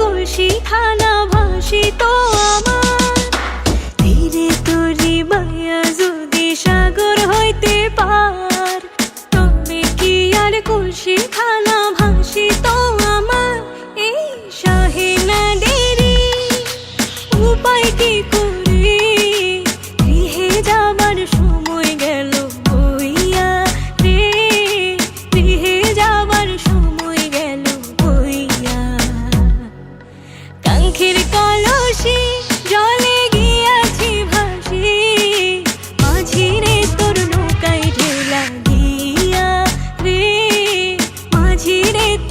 কলসি খানা ভাসিত আমার। তীরে তরি মায়া যদি সাগর হইতে পার তুমি কি আর কলসি খানা ভাসিত আমার? এই শাহে না দেরি, উপায় কি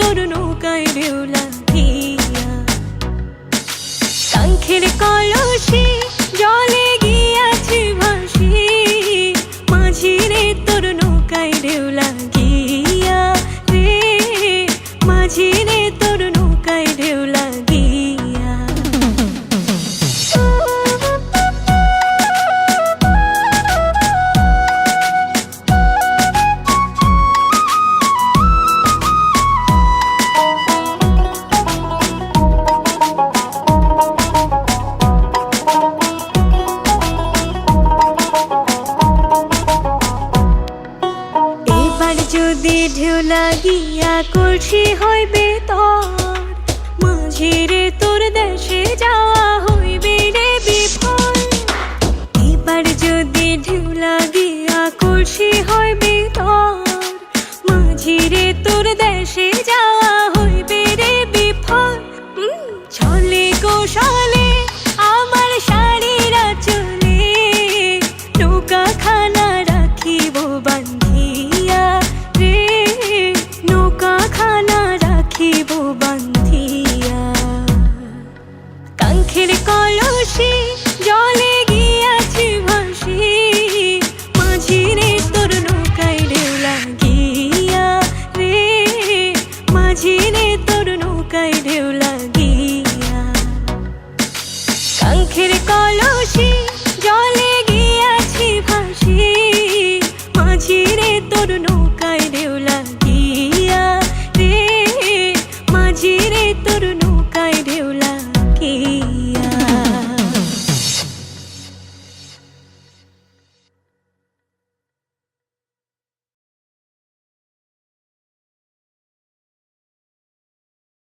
তোর নৌকায় ঢেউ লাগিয়া কাঙ্ক্ষের কলসি জলে গিয়াছে ভাসি মাঝিরে তোর নৌকায় ঢেউ লাগিয়া রে মাঝিরে তোর নৌকায় ঢেউ লাগিয়া করছি হইবে তোর, মাঝিরে তোর দেশে যাওয়া হইবে রে বিফল। এবার যদি ঢেউ লাগিয়া করছি হইবে তোর, মাঝিরে তোর দেশে কলসি জলে গিয়াছি ভাসি। মাঝিরে তোর নৌকায় ঢেউ লাগিয়া রে। মাঝিরে তোর নৌকায় ঢেউ লাগিয়া। কলসি